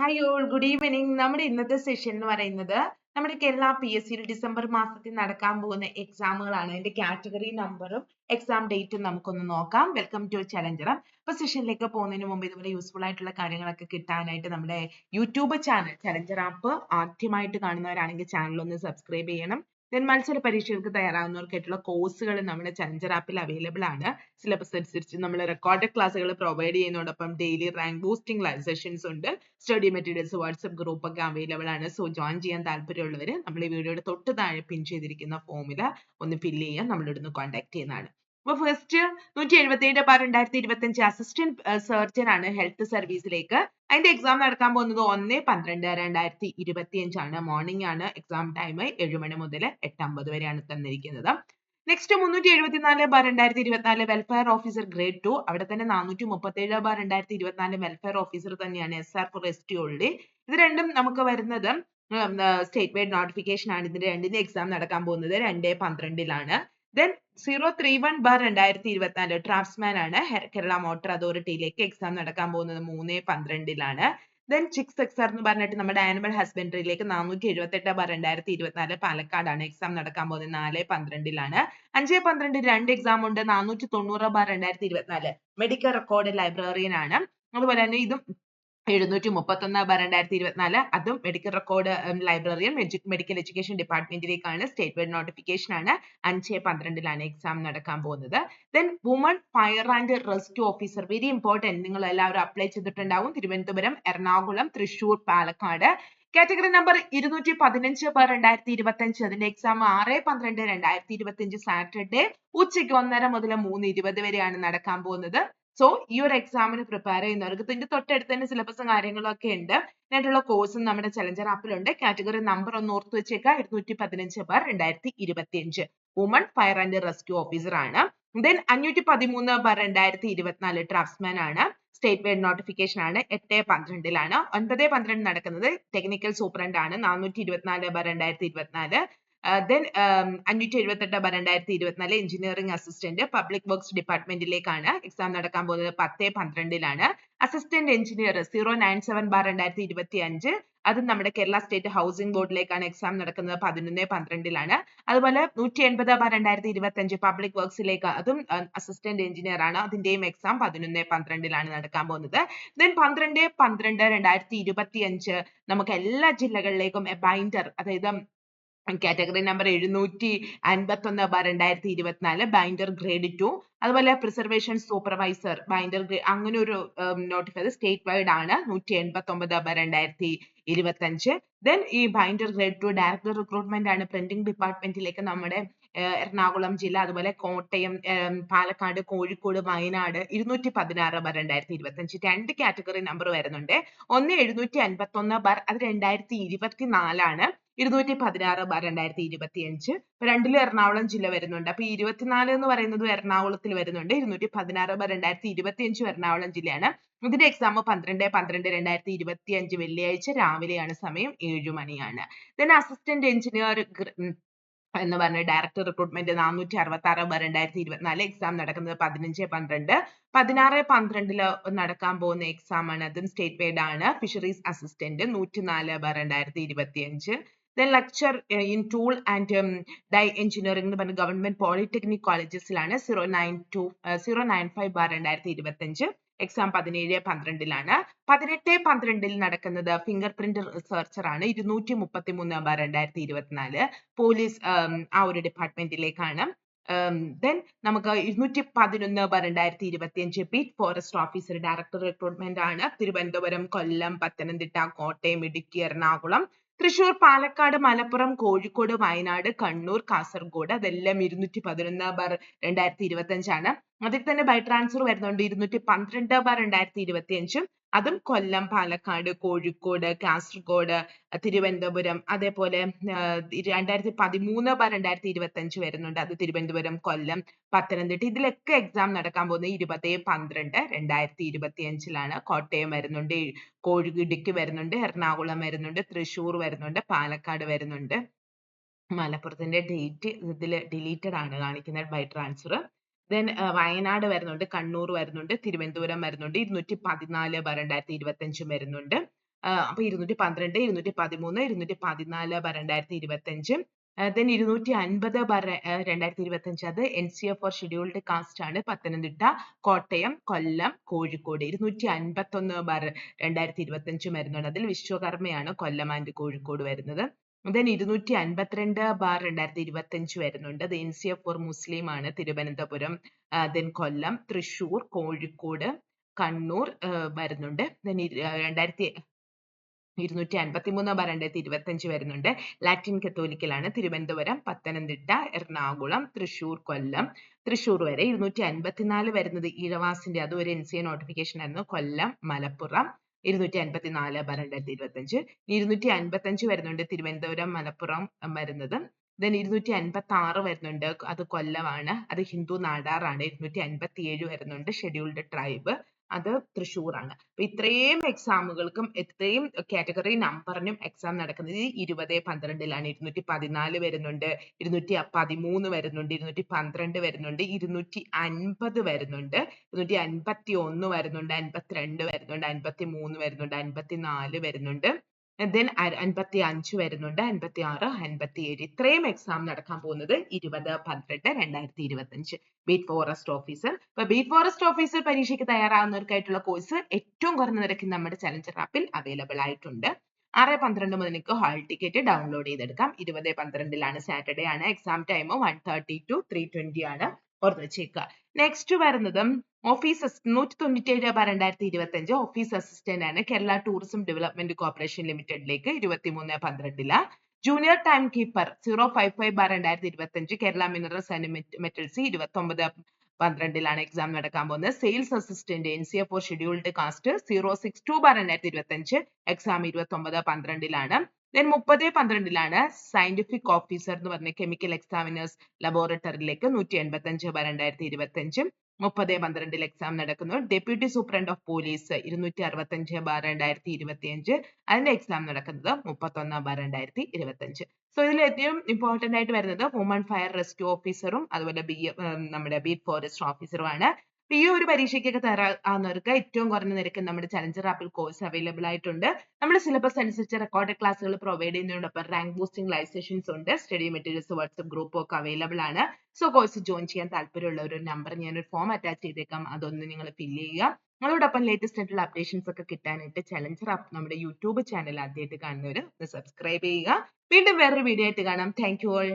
Hi all good evening നമ്മുടെ ഇന്നത്തെ session എന്ന് പറയുന്നത് നമ്മുടെ കേരള പി എസ് സിയിൽ ഡിസംബർ മാസത്തിൽ നടക്കാൻ പോകുന്ന എക്സാമുകളാണ് അതിന്റെ കാറ്റഗറി നമ്പറും എക്സാം ഡേറ്റും നമുക്കൊന്ന് നോക്കാം. വെൽക്കം ടു ചലഞ്ചറം അപ്പൊ സെഷനിലേക്ക് പോകുന്നതിന് മുമ്പ് ഇതുപോലെ യൂസ്ഫുൾ ആയിട്ടുള്ള കാര്യങ്ങളൊക്കെ കിട്ടാനായിട്ട് നമ്മുടെ യൂട്യൂബ് ചാനൽ ചലഞ്ചർ ആപ്പ് ആദ്യമായിട്ട് കാണുന്നവരാണെങ്കിൽ ചാനൽ ഒന്ന് സബ്സ്ക്രൈബ് ചെയ്യണം. ദെൻ മത്സര പരീക്ഷകൾക്ക് തയ്യാറാവുന്നവർക്കായിട്ടുള്ള കോഴ്സുകൾ നമ്മുടെ ചലഞ്ചർ ആപ്പിൽ അവൈലബിൾ ആണ്. സിലബസ് അനുസരിച്ച് നമ്മൾ റെക്കോർഡഡ് ക്ലാസ്സുകൾ provide ചെയ്യുന്നതോടൊപ്പം daily rank boosting live sessions ഉണ്ട്. സ്റ്റഡി മെറ്റീരിയൽസ് വാട്സ്ആപ്പ് ഗ്രൂപ്പ് ഒക്കെ അവൈലബിൾ ആണ്. സോ ജോയിൻ ചെയ്യാൻ താല്പര്യമുള്ളവർ നമ്മൾ ഈ വീഡിയോയുടെ തൊട്ട് താഴെ പിൻ ചെയ്തിരിക്കുന്ന ഫോമിൽ ഒന്ന് ഫില്ല് ചെയ്യാൻ നമ്മളിവിടുന്ന് കോൺടാക്ട് ചെയ്യുന്നതാണ്. അപ്പൊ ഫസ്റ്റ് നൂറ്റി എഴുപത്തി ഏഴ് പാർ രണ്ടായിരത്തി ഇരുപത്തി അഞ്ച് അസിസ്റ്റന്റ് സർജൻ ആണ് ഹെൽത്ത് സർവീസിലേക്ക് അതിന്റെ എക്സാം നടക്കാൻ പോകുന്നത് ഒന്ന് പന്ത്രണ്ട് രണ്ടായിരത്തി ഇരുപത്തി അഞ്ചാണ് മോർണിംഗ് ആണ് എക്സാം ടൈം ഏഴ് മണി മുതൽ എട്ട് അമ്പത് വരെയാണ് തന്നിരിക്കുന്നത്. നെക്സ്റ്റ് മുന്നൂറ്റി എഴുപത്തിനാല് ബാർ രണ്ടായിരത്തി ഇരുപത്തിനാല് വെൽഫെയർ ഓഫീസർ ഗ്രേഡ് ടു അവിടെ തന്നെ നാനൂറ്റി മുപ്പത്തി ഏഴ് ബാർ രണ്ടായിരത്തി ഇരുപത്തിനാല് വെൽഫെയർ ഓഫീസർ തന്നെയാണ് എസ് ആർ ഓൾഡി ഇത് രണ്ടും നമുക്ക് വരുന്നത് സ്റ്റേറ്റ് വൈഡ് നോട്ടിഫിക്കേഷൻ ആണ്. ഇതിന്റെ രണ്ടിന്റെ എക്സാം നടക്കാൻ പോകുന്നത് രണ്ട് പന്ത്രണ്ടിലാണ്. Then zero three one bar രണ്ടായിരത്തി ഇരുപത്തിനാല് ഡ്രാഫ്റ്റ്സ്മാൻ ആണ് കേരള മോട്ടോർ അതോറിറ്റിയിലേക്ക് എക്സാം നടക്കാൻ പോകുന്നത് മൂന്ന് ദെൻ ചിക്സ് എക്സർ എന്ന് പറഞ്ഞിട്ട് നമ്മുടെ ആനിമൽ ഹസ്ബൻഡറിയിലേക്ക് നാനൂറ്റി എഴുപത്തെട്ട് bar രണ്ടായിരത്തി ഇരുപത്തിനാല് പാലക്കാടാണ് എക്സാം നടക്കാൻ പോകുന്നത് നാല് പന്ത്രണ്ടിലാണ്. അഞ്ച് പന്ത്രണ്ട് രണ്ട് എക്സാം ഉണ്ട് നാനൂറ്റി തൊണ്ണൂറ് ബാർ രണ്ടായിരത്തി ഇരുപത്തിനാല് റെക്കോർഡ് ലൈബ്രറിയൻ ആണ്. അതുപോലെ തന്നെ ഇതും എഴുന്നൂറ്റി മുപ്പത്തൊന്ന് ബാർ രണ്ടായിരത്തി ഇരുപത്തിനാല് അതും മെഡിക്കൽ റെക്കോർഡ് ലൈബ്രറിയും മെഡിക്കൽ എഡ്യൂക്കേഷൻ ഡിപ്പാർട്ട്മെന്റിലേക്കാണ് സ്റ്റേറ്റ് ബോർഡ് നോട്ടിഫിക്കേഷൻ ആണ് അഞ്ച് പന്ത്രണ്ടിലാണ് എക്സാം നടക്കാൻ പോകുന്നത്. Then woman fire and rescue officer very important നിങ്ങൾ എല്ലാവരും അപ്ലൈ ചെയ്തിട്ടുണ്ടാവും. തിരുവനന്തപുരം എറണാകുളം തൃശൂർ പാലക്കാട്. കാറ്റഗറി നമ്പർ ഇരുന്നൂറ്റി പതിനഞ്ച് പേർ രണ്ടായിരത്തി ഇരുപത്തി അഞ്ച് അതിന്റെ എക്സാം ആറ് പന്ത്രണ്ട് രണ്ടായിരത്തി ഇരുപത്തി അഞ്ച് സാറ്റർഡേ ഉച്ചയ്ക്ക് ഒന്നര മുതൽ മൂന്ന് ഇരുപത് വരെയാണ് നടക്കാൻ പോകുന്നത്. സോ ഈ ഒരു എക്സാമിന് പ്രിപ്പയർ ചെയ്യുന്നവർക്ക് ഇതിന്റെ തൊട്ടടുത്ത് തന്നെ സിലബസും കാര്യങ്ങളും ഒക്കെ ഉണ്ട്. ഇതിനായിട്ടുള്ള കോഴ്സും നമ്മുടെ ചലഞ്ചർ ആപ്പിലുണ്ട് കാറ്റഗറി നമ്പർ ഒന്ന് ഓർത്ത് വെച്ചേക്കുക ഇരുന്നൂറ്റി പതിനഞ്ച് ബാർ രണ്ടായിരത്തി ഇരുപത്തി അഞ്ച് woman fire and rescue officer ആണ്. ദെൻ അഞ്ഞൂറ്റി പതിമൂന്ന് ബാർ രണ്ടായിരത്തി ഇരുപത്തിനാല് ഡ്രാഫ്റ്റ്സ്മാൻ ആണ്. സ്റ്റേറ്റ് വൈഡ് നോട്ടിഫിക്കേഷൻ ആണ്. എട്ട് പന്ത്രണ്ടിലാണ്. ഒൻപത് പന്ത്രണ്ട് നടക്കുന്നത്. ടെക്നിക്കൽ സൂപ്രണ്ട് ആണ്. നാനൂറ്റി ഇരുപത്തിനാല് ബാർ രണ്ടായിരത്തി ഇരുപത്തിനാല്. ദെൻ അഞ്ഞൂറ്റി എഴുപത്തെട്ട് ബാർ രണ്ടായിരത്തി ഇരുപത്തിനാല് എഞ്ചിനീയറിംഗ് അസിസ്റ്റന്റ് പബ്ലിക് വർക്ക്സ് ഡിപ്പാർട്ട്മെന്റിലേക്കാണ് എക്സാം നടക്കാൻ പോകുന്നത് പത്ത് പന്ത്രണ്ടിലാണ്. Assistant engineer zero nine seven bar രണ്ടായിരത്തി ഇരുപത്തി അഞ്ച് അതും നമ്മുടെ കേരള സ്റ്റേറ്റ് ഹൗസിംഗ് ബോർഡിലേക്കാണ് എക്സാം നടക്കുന്നത് പതിനൊന്ന് പന്ത്രണ്ടിലാണ്. അതുപോലെ നൂറ്റി എൺപത് ബാർ രണ്ടായിരത്തി ഇരുപത്തി അഞ്ച് പബ്ലിക് വർക്ക്സിലേക്ക് അതും അസിസ്റ്റന്റ് എഞ്ചിനീയർ ആണ്. അതിന്റെയും എക്സാം പതിനൊന്ന് പന്ത്രണ്ടിലാണ് നടക്കാൻ പോകുന്നത്. ദെൻ പന്ത്രണ്ട് പന്ത്രണ്ട് രണ്ടായിരത്തി ഇരുപത്തി അഞ്ച് നമുക്ക് എല്ലാ ജില്ലകളിലേക്കും ബൈൻഡർ അതായത് കാറ്റഗറി നമ്പർ എഴുന്നൂറ്റി അൻപത്തി ഒന്ന് ബാർ രണ്ടായിരത്തി ഇരുപത്തിനാല് ബൈൻഡർ ഗ്രേഡ് ടു അതുപോലെ പ്രിസർവേഷൻ സൂപ്പർവൈസർ ബൈൻഡർ അങ്ങനെ ഒരു നോട്ടിഫൈ സ്റ്റേറ്റ് വൈഡ് ആണ്. നൂറ്റി എൺപത്തി ഒമ്പത് ബാർ രണ്ടായിരത്തി ഇരുപത്തഞ്ച് ദെൻ ഈ binder grade two director recruitment ആണ്. പ്രിന്റിംഗ് ഡിപ്പാർട്ട്മെന്റിലേക്ക് നമ്മുടെ എറണാകുളം ജില്ല അതുപോലെ കോട്ടയം പാലക്കാട് കോഴിക്കോട് വയനാട് ഇരുന്നൂറ്റി പതിനാറ് ബാർ രണ്ടായിരത്തി ഇരുപത്തി അഞ്ച് രണ്ട് കാറ്റഗറി നമ്പർ വരുന്നുണ്ട്. ഒന്ന് എഴുന്നൂറ്റി അൻപത്തി ഒന്ന് ബാർ അത് രണ്ടായിരത്തി ഇരുപത്തി നാലാണ് ഇരുന്നൂറ്റി പതിനാറ് ബാർ രണ്ടായിരത്തി ഇരുപത്തി അഞ്ച് രണ്ടിലും എറണാകുളം ജില്ല വരുന്നുണ്ട്. അപ്പൊ ഇരുപത്തിനാല് എന്ന് പറയുന്നത് എറണാകുളത്തിൽ വരുന്നുണ്ട്. ഇരുന്നൂറ്റി പതിനാറ് ബാർ രണ്ടായിരത്തി ഇരുപത്തി അഞ്ച് എറണാകുളം ജില്ലയാണ്. ഇതിന്റെ എക്സാം പന്ത്രണ്ട് പന്ത്രണ്ട് രണ്ടായിരത്തി ഇരുപത്തി അഞ്ച് വെള്ളിയാഴ്ച രാവിലെയാണ് സമയം ഏഴു മണിയാണ്. Then assistant engineer എന്ന് പറഞ്ഞ ഡയറക്ടർ റിക്രൂട്ട്മെന്റ് നാനൂറ്റി അറുപത്തി ആറ് ബാർ രണ്ടായിരത്തി ഇരുപത്തിനാല് എക്സാം നടക്കുന്നത് പതിനഞ്ച് പന്ത്രണ്ട്. പതിനാറ് പന്ത്രണ്ടിൽ നടക്കാൻ പോകുന്ന എക്സാം ആണ്. അതും സ്റ്റേറ്റ് പേഡ് ആണ്. ഫിഷറീസ് അസിസ്റ്റന്റ് നൂറ്റി നാല് ബാർ രണ്ടായിരത്തി ഇരുപത്തി അഞ്ച് then lecture in tool and die engineering എന്ന് പറഞ്ഞ government polytechnic കോളേജസിലാണ് zero nine two zero nine five bar രണ്ടായിരത്തി ഇരുപത്തഞ്ച് എക്സാം പതിനേഴ് പന്ത്രണ്ടിലാണ്. പതിനെട്ട് പന്ത്രണ്ടിൽ നടക്കുന്നത് ഫിംഗർ പ്രിന്റ് റിസർച്ചർ ആണ്. ഇരുന്നൂറ്റി മുപ്പത്തി മൂന്ന് ബാർ രണ്ടായിരത്തി ഇരുപത്തിനാല്. പോലീസ് ആ ഒരു ഡിപ്പാർട്ട്മെന്റിലേക്കാണ് ദെൻ നമുക്ക് ഇരുന്നൂറ്റി പതിനൊന്ന് രണ്ടായിരത്തി ഇരുപത്തി അഞ്ച് beat forest officer director recruitment ആണ്. തിരുവനന്തപുരം കൊല്ലം പത്തനംതിട്ട കോട്ടയം ഇടുക്കി എറണാകുളം. തൃശൂർ പാലക്കാട് മലപ്പുറം കോഴിക്കോട് വയനാട് കണ്ണൂർ കാസർഗോഡ് അതെല്ലാം ഇരുന്നൂറ്റി പതിനൊന്ന് ബാർ രണ്ടായിരത്തി ഇരുപത്തി അഞ്ചാണ് അതിൽ തന്നെ ബൈ ട്രാൻസ്ഫർ വരുന്നുണ്ട് ഇരുന്നൂറ്റി പന്ത്രണ്ട് ബാർ രണ്ടായിരത്തി ഇരുപത്തി അഞ്ചും അതും കൊല്ലം പാലക്കാട് കോഴിക്കോട് കാസർഗോഡ് തിരുവനന്തപുരം അതേപോലെ രണ്ടായിരത്തി പതിമൂന്ന് by രണ്ടായിരത്തി ഇരുപത്തി അഞ്ച് വരുന്നുണ്ട്. അത് തിരുവനന്തപുരം കൊല്ലം പത്തനംതിട്ട. ഇതിലൊക്കെ എക്സാം നടക്കാൻ പോകുന്നത് ഇരുപത് പന്ത്രണ്ട് രണ്ടായിരത്തി ഇരുപത്തി അഞ്ചിലാണ് കോട്ടയം വരുന്നുണ്ട് കോഴി ഇടുക്കി വരുന്നുണ്ട് എറണാകുളം വരുന്നുണ്ട് തൃശ്ശൂർ വരുന്നുണ്ട് പാലക്കാട് വരുന്നുണ്ട്. മലപ്പുറത്തിന്റെ ഡേറ്റ് ഇതിൽ ഡിലീറ്റഡ് ആണ് കാണിക്കുന്നത് ബൈ ട്രാൻസ്ഫർ ദെൻ വയനാട് വരുന്നുണ്ട് കണ്ണൂർ വരുന്നുണ്ട് തിരുവനന്തപുരം വരുന്നുണ്ട് ഇരുന്നൂറ്റി പതിനാല് രണ്ടായിരത്തി ഇരുപത്തഞ്ച് വരുന്നുണ്ട്. വരുന്നുണ്ട് അപ്പൊ ഇരുന്നൂറ്റി പന്ത്രണ്ട് ഇരുന്നൂറ്റി പതിമൂന്ന് ഇരുന്നൂറ്റി പതിനാല് ബ രണ്ടായിരത്തി ഇരുപത്തഞ്ച് ദെൻ ഇരുന്നൂറ്റി അൻപത് ബ രണ്ടായിരത്തി ഇരുപത്തഞ്ച് അത് എഫ് ഫോർ ഷെഡ്യൂൾഡ് കാസ്റ്റ് ആണ്. പത്തനംതിട്ട കോട്ടയം കൊല്ലം കോഴിക്കോട്. ഇരുന്നൂറ്റി അൻപത്തൊന്ന് ബ രണ്ടായിരത്തി ഇരുപത്തഞ്ചും വരുന്നുണ്ട് അതിൽ വിശ്വകർമ്മയാണ് കൊല്ലം ആൻഡ് കോഴിക്കോട് വരുന്നത്. ദെൻ ഇരുന്നൂറ്റി അൻപത്തിരണ്ട് ബാർ രണ്ടായിരത്തി ഇരുപത്തഞ്ച് വരുന്നുണ്ട്. അത് N C F for Muslim ആണ് തിരുവനന്തപുരം ദെൻ കൊല്ലം തൃശൂർ കോഴിക്കോട് കണ്ണൂർ വരുന്നുണ്ട്. ദെൻ രണ്ടായിരത്തി ഇരുന്നൂറ്റി അൻപത്തി മൂന്ന് ബാർ രണ്ടായിരത്തി ഇരുപത്തഞ്ച് വരുന്നുണ്ട്. ലാറ്റിൻ കത്തോലിക്കലാണ് തിരുവനന്തപുരം പത്തനംതിട്ട എറണാകുളം തൃശൂർ കൊല്ലം. തൃശൂർ വരെ ഇരുന്നൂറ്റി അൻപത്തിനാല് വരുന്നത് ഈഴവാസിന്റെ അത് ഒരു എൻ സി എ നോട്ടിഫിക്കേഷൻ ആയിരുന്നു. കൊല്ലം മലപ്പുറം ഇരുന്നൂറ്റി അൻപത്തി നാല് ബാർ രണ്ടായിരത്തി ഇരുപത്തഞ്ച് ഇരുന്നൂറ്റി അൻപത്തഞ്ച് വരുന്നുണ്ട് തിരുവനന്തപുരം മലപ്പുറം വരുന്നത്. Then ഇരുന്നൂറ്റി അൻപത്തി ആറ് വരുന്നുണ്ട്. അത് കൊല്ലമാണ്. അത് ഹിന്ദു നാടാറാണ്. ഇരുന്നൂറ്റി അൻപത്തി ഏഴ് വരുന്നുണ്ട്. ഷെഡ്യൂൾഡ് ട്രൈബ് അത് തൃശ്ശൂരാണ് അപ്പൊ ഇത്രയും എക്സാമുകൾക്കും ഇത്രയും കാറ്റഗറി നമ്പറിനും എക്സാം നടക്കുന്നത് ഇരുപത് പന്ത്രണ്ടിലാണ്. ഇരുന്നൂറ്റി പതിനാല് വരുന്നുണ്ട് ഇരുന്നൂറ്റി പതിമൂന്ന് വരുന്നുണ്ട് ഇരുന്നൂറ്റി പന്ത്രണ്ട് വരുന്നുണ്ട് ഇരുന്നൂറ്റി അൻപത് വരുന്നുണ്ട് ഇരുന്നൂറ്റി അൻപത്തി ഒന്ന് വരുന്നുണ്ട് അൻപത്തിരണ്ട് വരുന്നുണ്ട് അൻപത്തി മൂന്ന് വരുന്നുണ്ട് അൻപത്തി നാല് വരുന്നുണ്ട്. ദെൻ അൻപത്തി അഞ്ച് വരുന്നുണ്ട്. അൻപത്തി ആറ് അൻപത്തി ഏഴ് ഇത്രയും എക്സാം നടക്കാൻ പോകുന്നത് ഇരുപത് പന്ത്രണ്ട് രണ്ടായിരത്തി ഇരുപത്തി അഞ്ച് ബീറ്റ് ഫോറസ്റ്റ് ഓഫീസർ ഇപ്പൊ ബീറ്റ് ഫോറസ്റ്റ് ഓഫീസർ പരീക്ഷയ്ക്ക് തയ്യാറാവുന്നവർക്കായിട്ടുള്ള കോഴ്സ് ഏറ്റവും കുറഞ്ഞ നിരക്കിൽ നമ്മുടെ ചലഞ്ചർ ആപ്പിൽ അവൈലബിൾ ആയിട്ടുണ്ട്. ആറ് പന്ത്രണ്ട് മുതൽ നിങ്ങൾക്ക് ഹാൾ ടിക്കറ്റ് ഡൗൺലോഡ് ചെയ്തെടുക്കാം. ഇരുപത് പന്ത്രണ്ടിലാണ് സാറ്റർഡേ ആണ്. Exam time one thirty to three twenty ആണ്. ഓർത്ത് വെച്ചേക്കുക. നെക്സ്റ്റ് വരുന്നത് ഓഫീസ് നൂറ്റി തൊണ്ണൂറ്റി ഏഴ് ബാർ രണ്ടായിരത്തി ഇരുപത്തി അഞ്ച് ഓഫീസ് അസിസ്റ്റന്റ് ആണ് കേരള ടൂറിസം ഡെവലപ്മെന്റ് കോർപ്പറേഷൻ ലിമിറ്റഡിലേക്ക് ഇരുപത്തിമൂന്ന് പന്ത്രണ്ടിൽ. Junior time keeper zero five five bar രണ്ടായിരത്തി ഇരുപത്തി അഞ്ച് കേരള മിനറൽസ് ആൻഡ് മെറ്റൽസ് ഇരുപത്തി ഒമ്പത് പന്ത്രണ്ടിലാണ് എക്സാം നടക്കാൻ പോകുന്നത്. Sales assistant N C F for scheduled caste zero six two bar രണ്ടായിരത്തി ഇരുപത്തി അഞ്ച് എക്സാം ഇരുപത്തി ഒമ്പത് പന്ത്രണ്ടിലാണ്. ദെൻ മുപ്പത് പന്ത്രണ്ടിലാണ് സയന്റിഫിക് ഓഫീസർ എന്ന് പറഞ്ഞ കെമിക്കൽ എക്സാമിനേഴ്സ് ലബോറട്ടറിയിലേക്ക് നൂറ്റി എൺപത്തി അഞ്ച് ബാർ രണ്ടായിരത്തി ഇരുപത്തി അഞ്ചും മുപ്പത് പന്ത്രണ്ടിൽ എക്സാം നടക്കുന്നു. ഡെപ്യൂട്ടി സൂപ്രണ്ട് ഓഫ് പോലീസ് ഇരുന്നൂറ്റി അറുപത്തി അഞ്ച് ബാർ രണ്ടായിരത്തി ഇരുപത്തി അഞ്ച് അതിന്റെ എക്സാം നടക്കുന്നത് മുപ്പത്തൊന്ന് ബാർ രണ്ടായിരത്തി ഇരുപത്തി അഞ്ച് സോ ഇതിൽ ഏറ്റവും ഇമ്പോർട്ടന്റ് ആയിട്ട് വരുന്നത് വുമൺ ഫയർ റെസ്ക്യൂ ഓഫീസറും അതുപോലെ ബി നമ്മുടെ ബീറ്റ് ഫോറസ്റ്റ് ഓഫീസറുമാണ് ഈ ഒരു പരീക്ഷയ്ക്കൊക്കെ തയ്യാറാവുന്നവർക്ക് ഏറ്റവും കുറഞ്ഞ നിരക്ക് നമ്മുടെ ചലഞ്ചർ ആപ്പിൽ കോഴ്സ് അവൈലബിൾ ആയിട്ടുണ്ട്. നമ്മുടെ സിലബസ് അനുസരിച്ച് റെക്കോർഡ് ക്ലാസ്സുകൾ പ്രൊവൈഡ് ചെയ്യുന്നതിനോടൊപ്പം റാങ്ക് ബൂസ്റ്റിംഗ് ലൈവ് സെഷൻസ് ഉണ്ട്. സ്റ്റഡി മെറ്റീരിയൽസ് വാട്സ്ആപ്പ് ഗ്രൂപ്പും ഒക്കെ അവൈലബിൾ ആണ്. സോ കോഴ്സ് ജോയിൻ ചെയ്യാൻ താല്പര്യമുള്ള ഒരു നമ്പർ ഞാൻ ഒരു ഫോം അറ്റാച്ച് ചെയ്തേക്കാം. അതൊന്ന് നിങ്ങൾ ഫില്ല് ചെയ്യുക. നിങ്ങളോടൊപ്പം ലേറ്റസ്റ്റ് ആയിട്ടുള്ള അപ്ഡേഷൻസ് ഒക്കെ കിട്ടാനായിട്ട് ചലഞ്ചർ ആപ്പ് നമ്മുടെ യൂട്യൂബ് ചാനൽ ആദ്യമായിട്ട് കാണുന്നവർ സബ്സ്ക്രൈബ് ചെയ്യുക. വീണ്ടും വേറൊരു വീഡിയോ ആയിട്ട് കാണാം. Thank you all